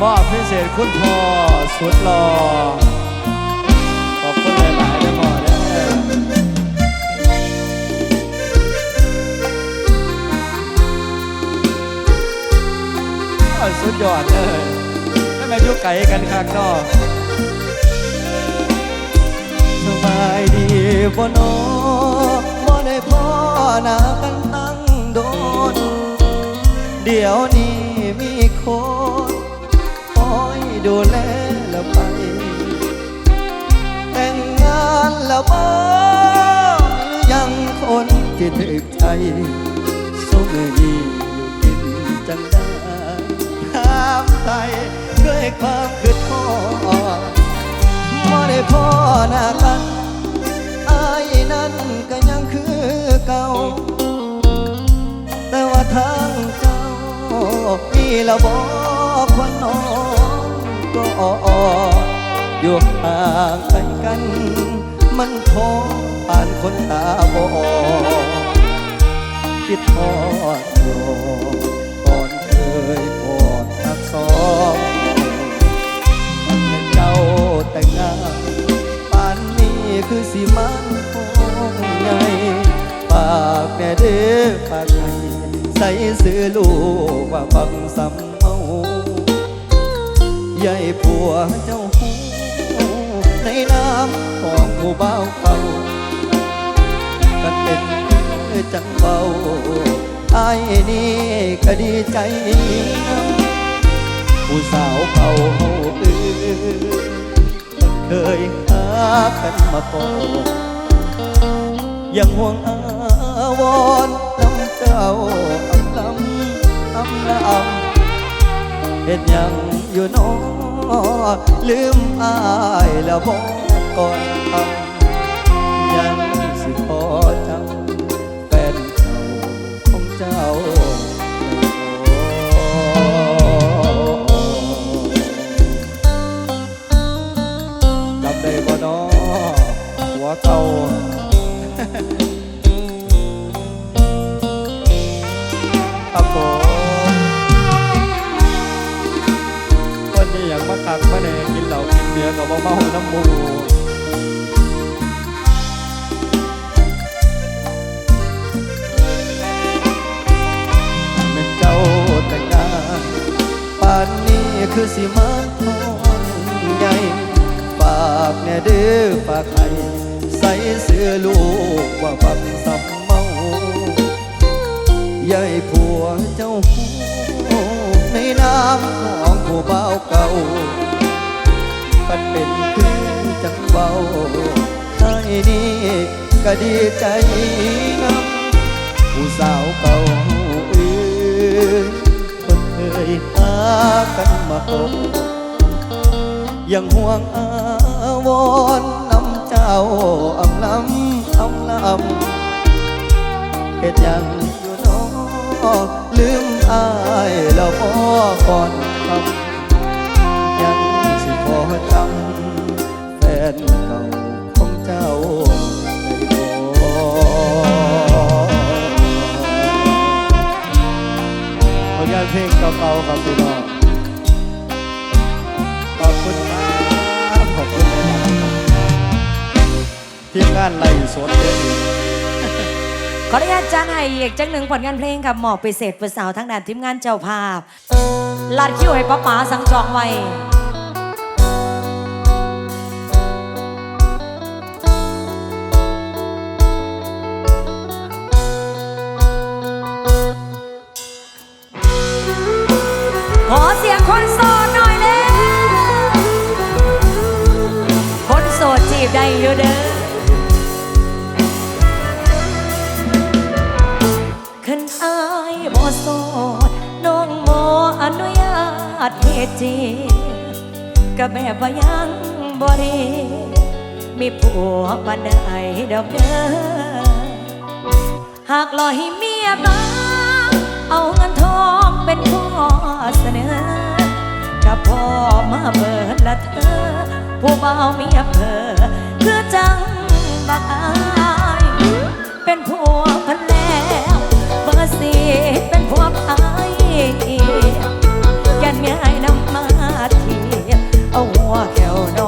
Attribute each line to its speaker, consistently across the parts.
Speaker 1: มอบพิเศษคุณพ่อสุดหล่อขอบคุณหลายๆนะพ่อเด้อโอ้ยสุดยอดเลยไม่มยุไก่กันข้างนอกสบายดีบ่น้อห น้ากันตั้งโดน เดี๋ยวนี้มีคนคอยดูแลแล้วไป แต่งงานแล้วบ่หรือยังคนที่ถึกใจสมดีอยู่กินจังได้ห้ามใจด้วยความคืดทอดบ่ได้พ่อหน้ากันอายนั้นก็ยัง เก่า แต่ว่าทางเจ้ามีละบอกคนน้องก็อยู่ห่างไกลกัน มันท้อผ่านคนตาบอดคิดทอดรอก่อนเคยกอดทักสองมันเป็นเจ้าแต่งงานป่านนี้คือสิมันคงากแม่เด้อปากไงใส่ซื้อลูกว่าบังสำเมาใหญ่ผัวเจ้าหูในน้ำของผู้เบาเก่ากันเป็นคือจังเบาไอ้นี่ก็ดีใจผู้สาวเก่าเฮาอือมเคยหากันมาก่อนยังห่วงอา อนน้ำเจ้าอำลำอำลำเห็นยังอยู่น้อลืมอายแล้วบอกก่อนทำยังสิพอ วเจ้าหูในน้ำของผู้เบาเก่าปันเป็นคือจังเบาไอ้นี่ก็ดีใจนำผู้สาวเก่าเอ้ยคนเคยหากันมาพบยังห่วงอาวรณ์นำเจ้าอำลำอำลำเหตุยัง ลืมอายแล้วพอก่อนคำยังสิพอจำแฟนเก่าของเจ้าได้บ่ผลงานเพลงเก่าๆครับพี่น้องขอบคุณครับขอบคุณหลายๆครับทีมงานไล่สดเยอะ
Speaker 2: ขออนุญาตจ้างให้อีกจังหนึ่งผลงานเพลงกับหมอบไปเศษเปิดสาวทั้งด้านทีมงานเจ้าภาพลาดคิวให้ป้าป๋าสังจองไว้ขอเสียงคนโสดหน่อยเลยคนโสดจีบได้อยู่เด้อ ติเทเจก็แบบว่ายังบรีมีผัวปานใดดอกเด้อหากลอยเมียบ้าเอาเงินทองเป็นข้อเสนอกับพ่อมาเบิดละเธอ ผู้เบาเมียเพอเพื่อจังบักอาเป็นผัวพันแล้วเบอร์สีเป็นผัวไอ กันม่ให้น้ำมาเทีเอาหัวแขวน้อง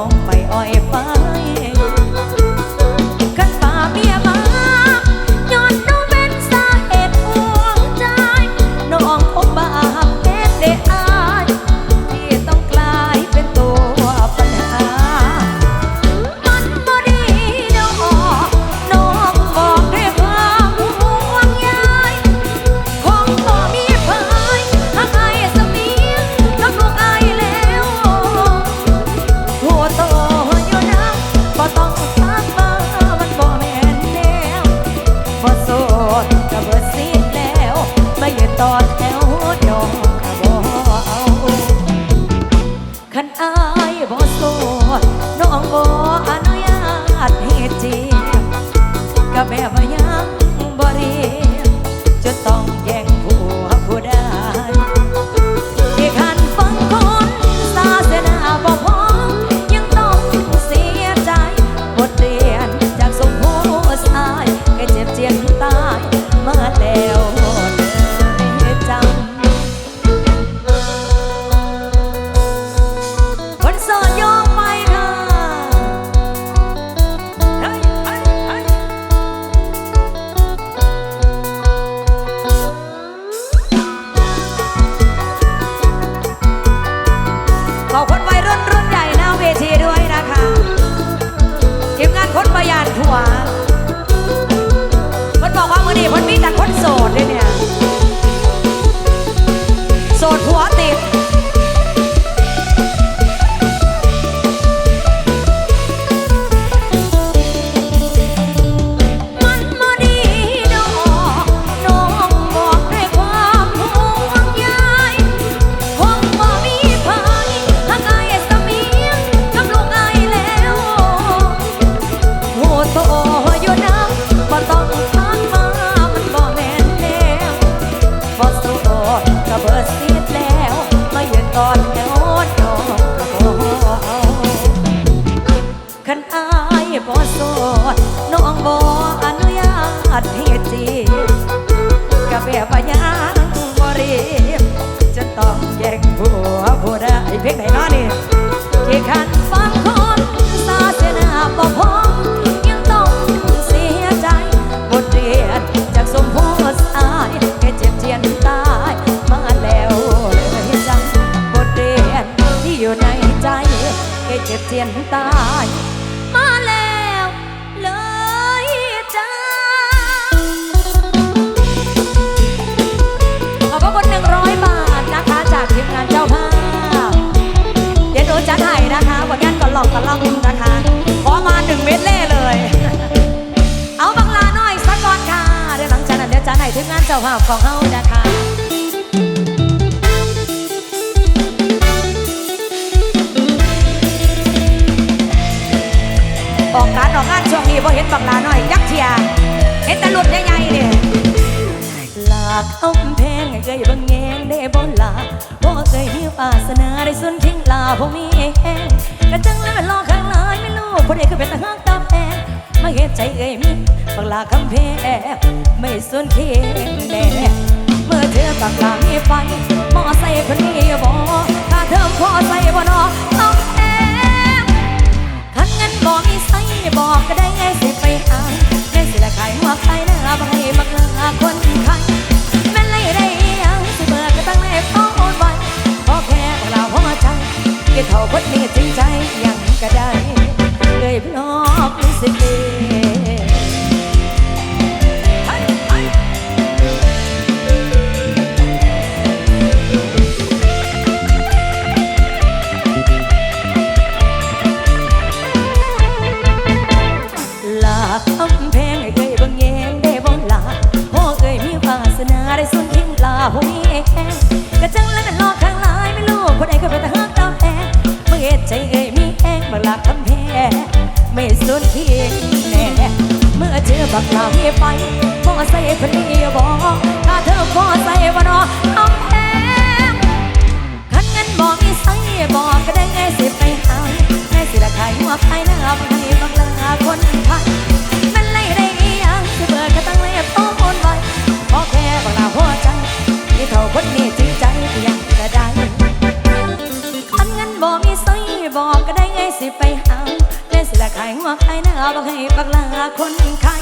Speaker 2: ยนตาย มาแล้วเลยจ้า ขอบพระคุณหนึ่งร้อยบาทนะคะ จากทีมงานเจ้าภาพ เดี๋ยวหนูจะถ่ายนะคะผลงานก่อนหลอกกันล่องนะคะ ขอมาหนึ่งเม็ดเล่เลย เอาบังลาหน่อยสักก่อนค่ะ เดี๋ยวหลังจากนั้นเดี๋ยวจะให้ทีมงานเจ้าภาพของเฮานะคะ ออกการออกงานช่วงนี้พอเห็นบังลาหน่อยยักเทียเห็นตหลุดใหญ่ๆเนี่ยลากคำเพงเคยบังแงงได้บ่ลาบ่เคยมีวาสนาได้สุนทิ้งลาบ่มีแห้งกระจังแล้วมันรอข้างหลายไม่รู้ผู้ใดคือเป็นตาฮักตาแพงมาเฮ็ดใจเอ้ยมีบังลาคำเพงไม่สุนทิ้งแน่เมื่อเจอบังลามีไฟมอใส่คนนี้บ่ถ้าเธอพอใส่บ่นอต้องแอ บคันเงินบอกมีไสบอกก็ได้ไงสิไปหาแม่สิละขายหัวขายหน้าบ่ให้บักลาคนขายแม่นเลยได้ยังสิเบิกก็ตั้งแต่ฟ้อนไว้พอแค่บักลาหัวใจกี่เท่าคนนี้จริงใจยังก็ได้เลยพี่น้องรู้สิเละขายหัวขายหน้าบ่ให้บังลาคนไทย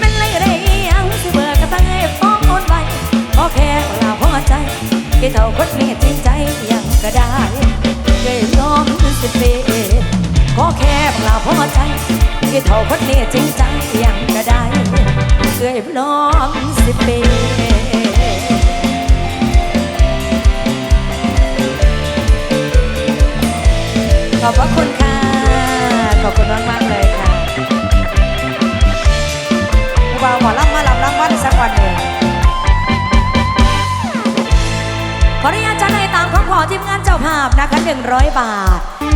Speaker 2: มันไล่ได้อียังสิเบิดก็ตั้งเล็บโตโอนไว้พอแค่บังลาหัวใจที่เท่าคนนี้จริงใจยังก็ได้เคยยอมสิเปขอแค่เปล่าพอใจที่เท่าคนนี้จริงใจยังก็ได้เคยพร้อมสิเปขอบพระคุณค่ะ ขอบคุณมากมากเลยค่ะผู้บ่าวหมอลำมาลำลำวันสักวันหนึ่งขออนุญาตจัดในตามของขอทีมงานเจ้าภาพนะคร้อ
Speaker 1: ยบาท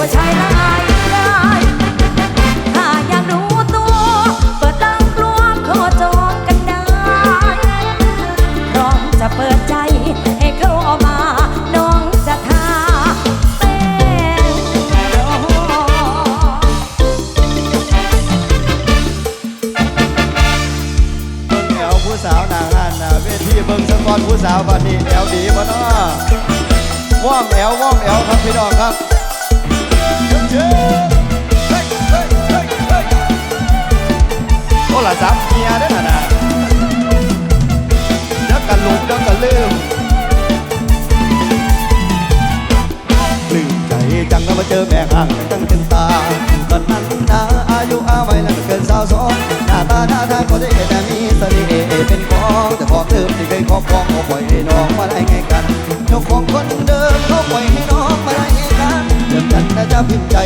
Speaker 1: ว่าใช่แล้ว อแม่ห่างจังเป็นตาตอนนั้นนาอายุอาวัยแล้วเกินสาวสองหน้าตาหน้าทางก็ได้แต่มีเสน่ห์เป็นของแต่ขอเดิมที่เคยครอบครองเขาปล่อยให้น้องมาได้ไงกันเจ้าของคนเดิมเขาปล่อยให้น้องมาได้ไงกันเดิมกันน่าจะพิมใจ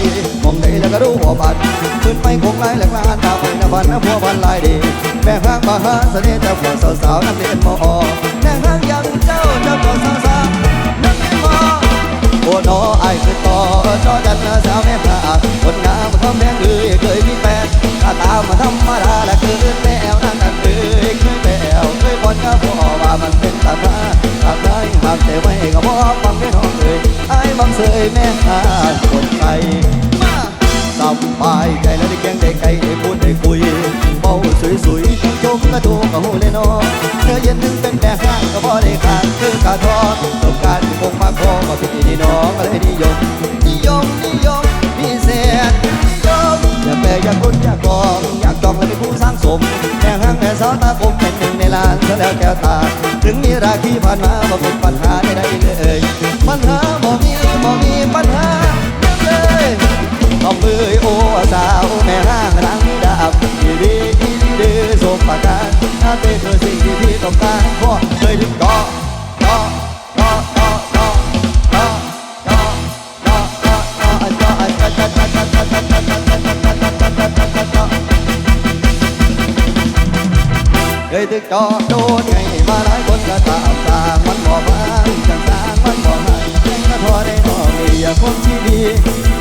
Speaker 1: มองใดแล้วก็รู้ว่าบัดขึ้นไปคงลายแหลกลานตาไปนะบันนะพัวพันลายดีแม่ห้างมาหาเสน่ห์เจ้าพวกสาวๆนักเรียนมอแม่ห้างยังเจ้าเจ้าพวกสาว โอ้น้อไอ้คือต่อจอจันทร์สาวแม่พระคนงามคำแพงเอ้ยเคยมีแฟนถ้าตามมาธรรมดาและคือแมวนั่นนั่นเอ้ยเคยแมวเคยบอนกับพ่อว่ามันเป็นตาพาหากได้ทำแต่ไม่ก็บอกฟังไม่น้องเอ้ยไอ้บังเสยแม่หาคนไป เป็นนี่น้องอะไรนิยมนิยมนิยมพิเศษนิยมอยากแปลอยากคุ้นอยากกองอยากจองและเป็นผู้สร้างสมแม่ห้างแม่สาวตาคมเป็นหนึ่งในล้านซะแล้วแก้วตา ถึงมีราคีผ่านมาบ่เป็นปัญหาใดๆเลยปัญหาบ่มีบ่มีปัญหาเลยต้องมือโอ้สาวแม่ห้างรังดาบดีดีดีดีสมประการถ้าเป็นเธอสิ่งที่พี่ต้องการเพราะเคยถึงก่อก่อ ถึกจอโดนไงมาหลายคนก็ตามตามมันบ่มาจังสางมันบ่หายก็พอได้นอนนี่อย่าคนที่ดี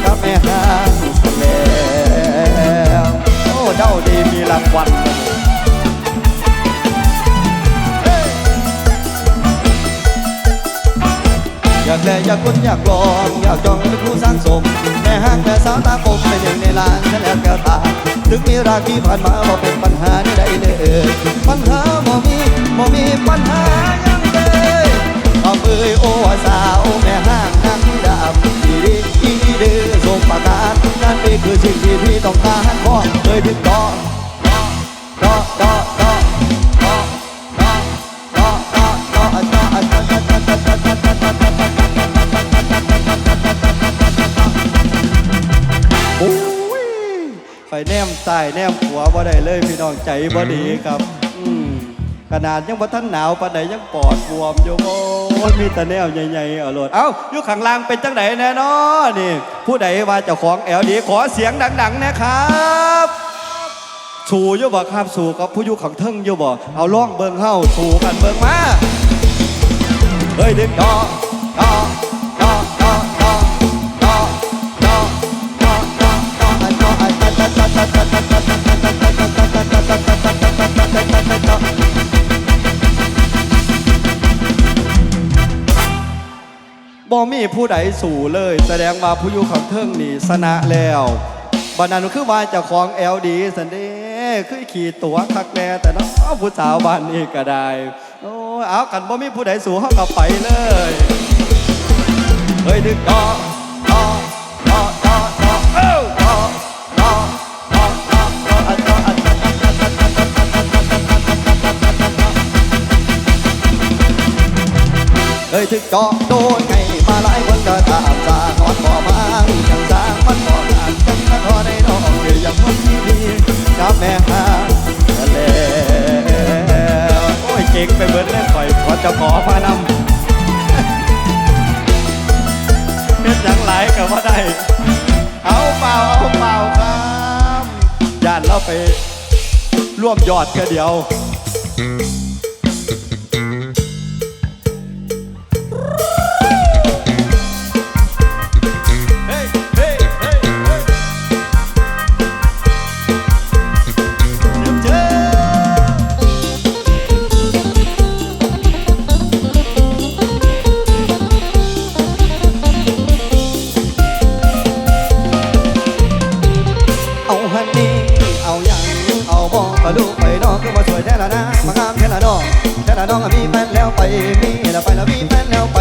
Speaker 1: กับแม่ห้างแล้วโอ้เจ้าดีมีรางวัล อยากแลอยากคนอยากลองอยากจองเป็นผู้สร้างสมแม่ห้างแม่สาวตาคมเป็นหนึ่งในลานฉันแอบแก้วตาถึงมีรักที่ผ่านมาบ่เป็นปัญหาใดเลยปัญหาบ่มีบ่มีปัญหายังเลยเอาเอ้ยโอ้สาวแม่ห้างนั่งดาบดีดีอีดีดื้อส่งประกาศนั่นเองคือสิ่งที่พี่ต้องการขอเอ้ยถึงต่อต่ แนมใต้แนมหัวบ่ได้เลยพี่น้องใจบ่ดีครับอืมขนาดยังบ่ทันหนาวปานใดยังปอดบวมอยู่โอ้ยมีแต่แนวใหญ่ๆเอาโลดเอ้าอยู่ข้างล่างเป็นจังไดแน่นอนี่ ผู้ใดว่าเจ้าของแอลดีขอเสียงดังๆนะครับสู่อยู่บ่ครับสู่กับผู้อยู่ข้างเทิงอยู่บ่เอาล่องเบิ่งเฮาสู่กันเบิ่งมาเฮ้ยดึกดอด่มีผู้ใดสู่เลย แสดงว่าผู้อยู่ขังเทิงนี่ชนะแล้วบันนั้นคือว่าจะคลองแอลดีสันเด้คือขี่ตัวทักแน่แต่น้องผู้สาวบ้านนี้ก็ได้โอ้เอากันบ่มีผู้ใดสู่ห้างกับไปเลยเฮ้ยดึกดอกดอกดอกดอกดอกเอ้าดอกดอกดอกดอกดอกดอกเฮ้ยถึกดอกโดน ไงมาหลายคนก็ตามสางอนบ่มาจังสางมันบ่งานจังนครในน้องคือยังคนที่ดีกับแม่หาแล้วโอ้ยเก่งไปเบิดเลยข่อยขอจะขอพานำเฮ็ดหยังหลายก็บ่ได้ เอาเปล่าเอาเปล่าครับญาติเราไปร่วมยอดแค่เดียว มางามแท้ละน้องแท้ละน้องอะมีแฟนแล้วไปมีแล้วไปแล้วมีแฟนแล้วไป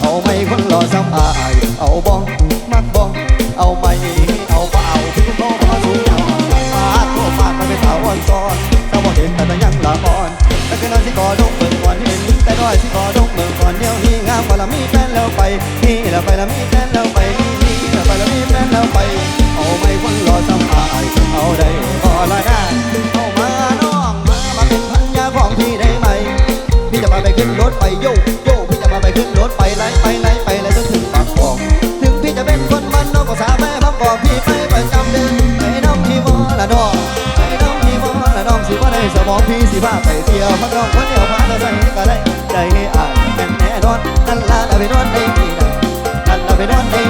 Speaker 1: เอาไม่คนรอซ้ำอาย เอาบอง โยโยพี่จะพาไปขึ้นรถไปไล่ไปไล่ไปไล่จนถึงปากคลองถึงพี่จะเป็นคนมันนอกก็สาแม่พักบอกพี่ไปประจำเดินไอ้น้องพี่มอละน้องไอ้น้องพี่มอละน้องสิว่าได้สมองพี่สิพาไปเที่ยวพักน้องคนเดียวพาเธอใส่ก็ได้ใจให้อ่านแม่นแน่นอนนั่นละเราไปนอนได้ดีนะนั่นละไปนอนได้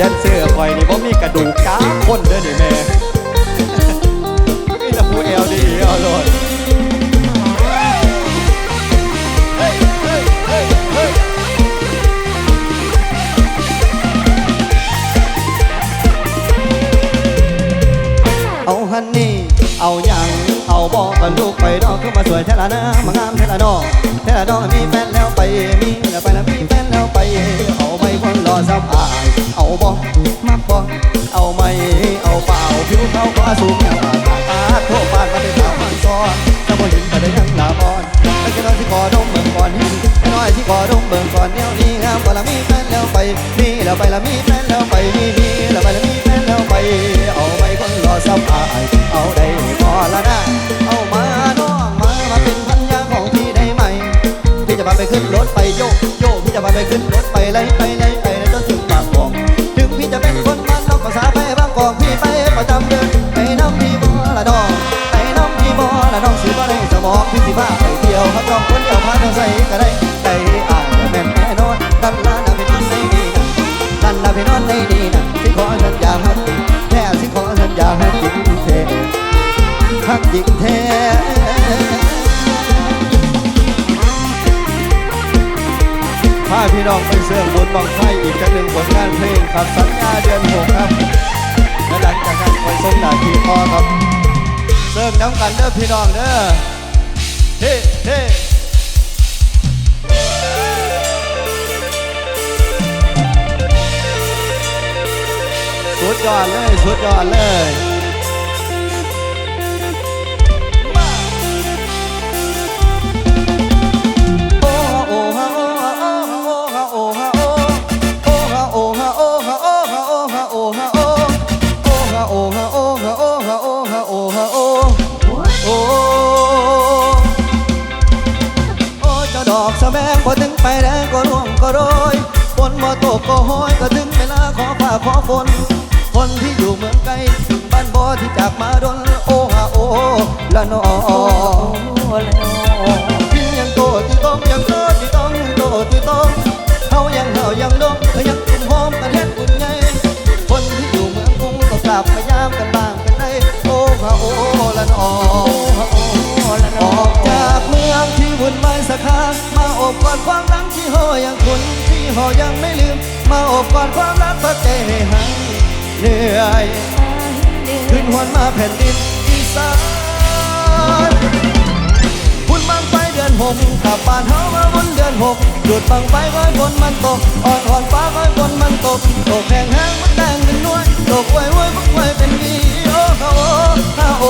Speaker 1: แดนเซอร์คอยนี่บ่มีกระดูกก้าคนเด้อนี่แม่มีแต่ผู้เอลดีเอาโลดเฮ้ยเอาฮันนี่เอาอย่างเอาบอกกันลูกไปดอกขึ้นมาสวยแท้ละนะมางามแท้ละน้องแท้ละน้องมีแฟนแล้วไปมีแล้วไปแล้วมีแฟนแล้วไปเอาไปคนรอซับอาย เขาก็สูงแนวปากปาโทษปาดมาเป็นสาวมันซ้อนถ้าบ่เห็นแต่ได้ยังลาบอนแล้วก็น้อยที่ขอดมเบิ่งก่อนหินน้อยที่ขอดมเบิ่งก่อนเดี๋ยวนี้งามกว่าละมีแฟนแล้วไปมีแล้วไปล้วมีแฟนแล้วไปมีมีแล้วไปล้วมีแฟนแล้วไป เอาไปคนรอซับอายเอาได้พอละนะเอามาน้องมามาเป็นพันยาของพี่ได้ไหมพี่จะพาไปขึ้นรถไปโยกโยกพี่จะพาไปขึ้นรถไปไล่ไปไล่ไปไล่จนถึงปากคลองถึงพี่จะเป็นคนมันนอกภาษาไปบางกอกพี่ไปประจำเดือน ทางใส่ก็ได้ใจอายแม่นแน่นอนดันลาดันไปนอนในนี่นะดันลาไปนอนในดีนะสิขอสัญญาฮักแท้สิขอสัญญาฮักจริงแท้ฮักจริงแท้พาพี่น้องไปเสื่อมบุญบังไฟอีกครั้หนึ่งผลงานเพลงครับสัญญาเดือนหกครับและหลังจากนั้นอยส่งหน้าที่พอครับเริ่มน้ำกันเด้อพี่น้องเด้อ อ้ฮะโอ้โอ้โอ้เจ้าดอกสะแบงพอถึงไปแล้วก็ร่วงก็โรยฝนมาตกก็ห้อยก็ถึงเวลาขอฟ้าขอฝน คนที่อยู่เมืองไกลบ้านบ่ที่จากมาดนโอฮะโอละนอ
Speaker 2: โอ้ละโน
Speaker 1: พินยังโตที่ต้องยังโตที่ต้องโตที่ต้องเฮายังเฮายังดงก็ยังกุ่มหอมกันแทนอุ่นไงคนที่อยู่เมืองกรุงก็กลับมายามกันบ้างกันได้โอฮะโอละนอ
Speaker 2: อ
Speaker 1: อกจากเมืองที่วุ่นวายสักครั้งมาอบกอดความรักที่ห่อยังคุณที่ห่อยังไม่ลืม มาอบกอดความรักพักใจให้หาย เหนื่อยขึ้นหวนมาแผ่นดินอีสานบุญบังไฟเดือนหกกลับบ้านเฮามาบนเดือนหกจุดบังไฟก้อยฝนมันตกอ่อนอ่อนฟ้าก้อยฝนมันตกตกแห้งแห้งมันแดงเป็นนวลตกไว้ไว้พักไว้เป็นวีโอ้ฮาโอฮาโอ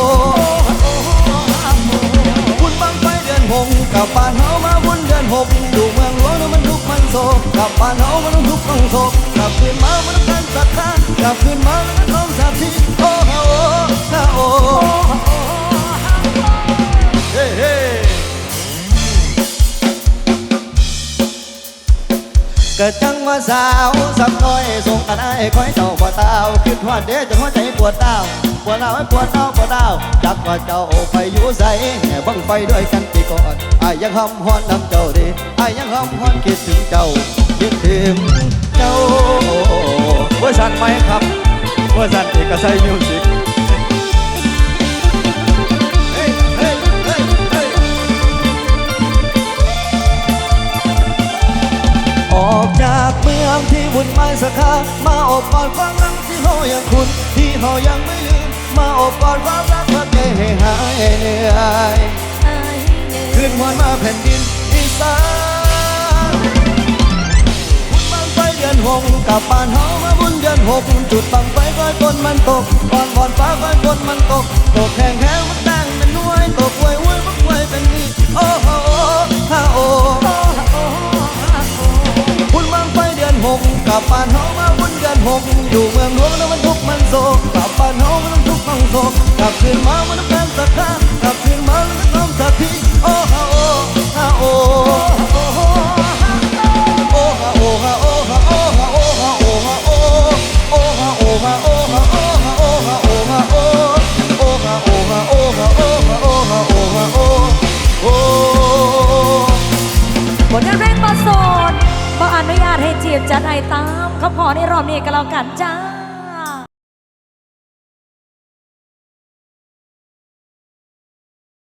Speaker 1: บุญบังไฟเดือนหกกลับบ้านเฮามาบนเดือนหก โศกกลับบ้านเฮามันต้องทุกข์ต้องโศกกลับคืนมามันต้องการศรัทธากลับคืนมามันต้องสักทีโอ้โหโอฮาโอ เกิดจังมาสาวสักหน่อยส่งกันไอ้คอยเจ้าบ่ตาคิดว่าเด้จะหัวใจปวดดาปวดดาวให้ปวดดาปวดดาจักว่าเจ้าไปอยู่ใสแห่บังไฟด้วยกันปีก่อนไอ้ยังหำฮอนนำเจ้าดีไอ้ยังหำฮอนคิดถึงเจ้าคิดถึงเจ้าเวอร์ชันไหมครับเวอร์ชันเอกชัยมิวสิ จากเมือที่วุ่นวายสักครั้งมาอบกอดความรักที่เฮายังคุ้นที่เฮายังไม่ลืม มาอบกอดความรักเพื่อใจให้หายเหนื่อย
Speaker 2: ไอ้เหนื่อย
Speaker 1: ขึ้นวันมาแผ่นดินอีสานบุญบังไฟเดือนหกกลับบ้านเฮามาบุญเดือนหกจุดบังไฟก้อยฝนมันตกก่อนก่อนฟ้าก้อยฝนมันตกตกแห้งแห้งมัน